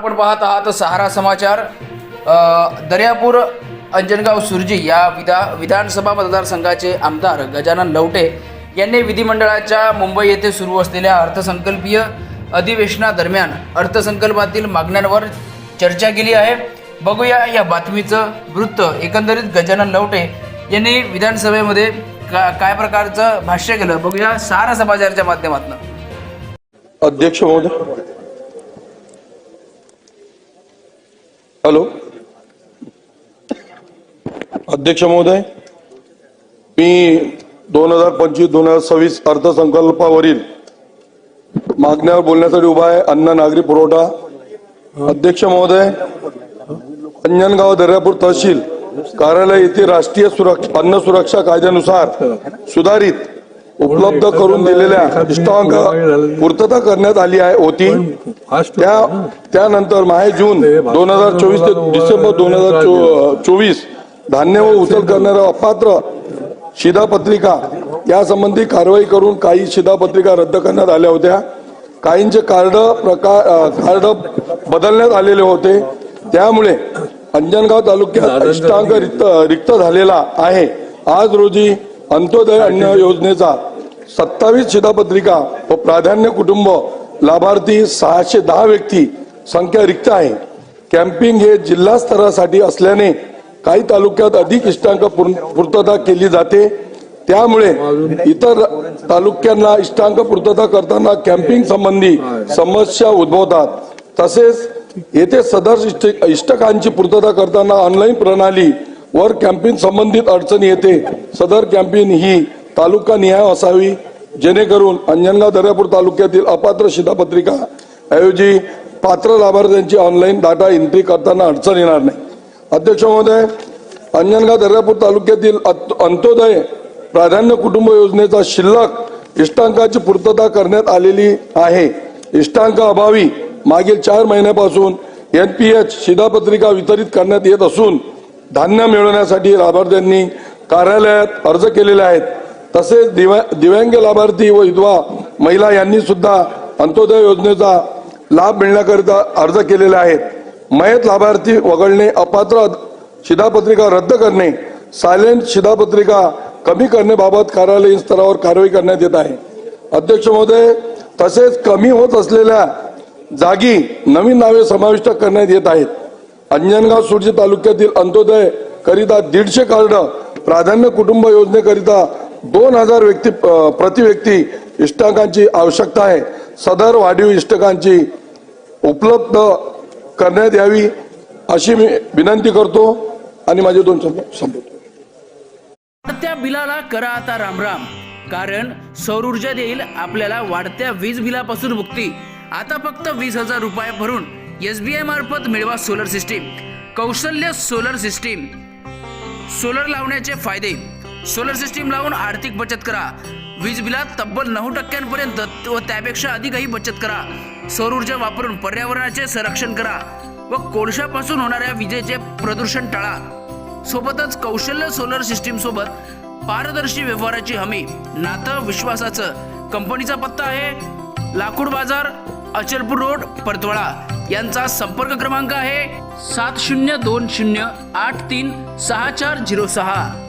आपण पाहत आहात सहारा समाचार. दर्यापूर अंजनगाव सुरजी या विधा विधानसभा मतदारसंघाचे आमदार गजानन लवटे यांनी विधिमंडळाच्या मुंबई येथे सुरू असलेल्या अर्थसंकल्पीय अधिवेशनादरम्यान अर्थसंकल्पातील मागण्यांवर चर्चा केली आहे. बघूया या बातमीचं वृत्त. एकंदरीत गजानन लवटे यांनी विधानसभेमध्ये का काय प्रकारचं भाष्य केलं? बघूया सहारा समाचारच्या माध्यमातून. अध्यक्ष महोदय. हॅलो. अध्यक्ष महोदय मी दोन हजार पंचवीस दोन हजार सव्वीस अर्थसंकल्पावरील मागण्यावर बोलण्यासाठी उभा आहे. अन्न नागरी पुरवठा. अध्यक्ष महोदय अंजनगाव दर्यापूर तहसील कार्यालय येथे राष्ट्रीय सुरक्षा अन्न सुरक्षा कायद्यानुसार सुधारित उपलब्ध करून दिलेल्या इष्टांक पूर्तता करण्यात आली आहे होती त्या त्यानंतर माहे जून दोन हजार चोवीस ते डिसेंबर दोन हजार चोवीस धान्य व उचल करणाऱ्या अपात्र शिधापत्रिका यासंबंधी कारवाई करून काही शिधापत्रिका रद्द करण्यात आल्या होत्या. काहींचे कार्ड प्रकार कार्ड बदलण्यात आलेले होते. त्यामुळे अंजनगाव तालुक्यात इष्टांक रिक्त रिक्त झालेला आहे. आज रोजी अंत्योदय अन्न योजनेचा सत्तावीस शिधापत्रिका व प्राधान्य कुटुंब लाभार्थी सहाशे दहा व्यक्ती संख्या रिक्त आहे. कॅम्पिंग हे जिल्हा स्तरासाठी असल्याने काही तालुक्यात अधिक इष्टांक पूर्तता केली जाते. त्यामुळे इतर तालुक्यांना इष्टांक पूर्तता करताना कॅम्पिंग संबंधी समस्या उद्भवतात. तसेच येथे सदर इष्ट- इष्टकांची पूर्तता करताना ऑनलाईन प्रणाली वर कॅम्पिंग संबंधित अडचणी येते. सदर कॅम्पिंग ही तालुका निहाय असावी जेणेकरून अंजनगाव दर्यापूर तालुक्यातील अपात्र शिधापत्रिका ऐवजी पात्र लाभार्थ्यांची ऑनलाईन डाटा एंट्री करताना अडचण येणार नाही. अध्यक्ष महोदय अंजनगाव दर्यापूर तालुक्यातील अत- अंत्योदय प्राधान्य कुटुंब योजनेचा शिल्लक इष्टांकाची पूर्तता करण्यात आलेली आहे. इष्टांक अभावी मागील चार महिन्यापासून यन पी एच शिधापत्रिका वितरित करण्यात येत असून धान्य मिळवण्यासाठी लाभार्थ्यांनी कार्यालयात अर्ज केलेले आहेत. तसेच दिव्या दिव्यांग लाभार्थी व विधवा महिला यांनी सुद्धा अंत्योदय योजनेचा लाभ मिळण्याकरिता अर्ज केलेले आहेत. मयत लाभार्थी वगळणे अपात्र शिधापत्रिका रद्द करणे सायलेंट शिधापत्रिका कमी करण्याबाबत कार्यालयीन स्तरावर कारवाई करण्यात येत आहे. अध्यक्ष महोदय तसेच कमी होत असलेल्या जागी नवीन नावे समाविष्ट करण्यात येत आहेत. अंजनगाव सुरजी तालुक्यातील अंत्योदय करिता दीडशे कार्ड प्राधान्य कुटुंब योजनेकरिता दोन हजार व्यक्ती प्रति व्यक्ती इष्टकांची आवश्यकता आहे. सदर वाढीव इष्टकांची उपलब्ध करण्यात यावी अशी मी विनंती करतो आणि माझे दोन शब्द संपवतो. वाढत्या बिलाला करा आता रामराम कारण सौर ऊर्जा देईल आपल्याला वाढत्या वीज बिलापासून मुक्ती. आता फक्त वीस हजार रुपये भरून एस बी आय मार्फत मिळवा सोलर सिस्टीम. कौशल्य सोलर सिस्टीम. सोलर लावण्याचे फायदे. सोलर सिस्टीम लावून आर्थिक बचत करा. वीज बिलात तब्बल नऊ टक्क्यांपर्यंत व त्यापेक्षा अधिकही बचत करा. सौर ऊर्जा वापरून पर्यावरणाचे संरक्षण करा व कोळशापासून होणाऱ्या विजेचे प्रदूषण टाळा. सोबतच कौशल्य सोलर सिस्टीम सोबत पारदर्शी व्यवहाराची हमी. नातं विश्वासाचं. कंपनीचा पत्ता आहे लाकूड बाजार अचलपूर रोड परतवाडा. यांचा संपर्क क्रमांक आहे सात शून्य दोन शून्य आठ तीन सहा चार झिरो सहा.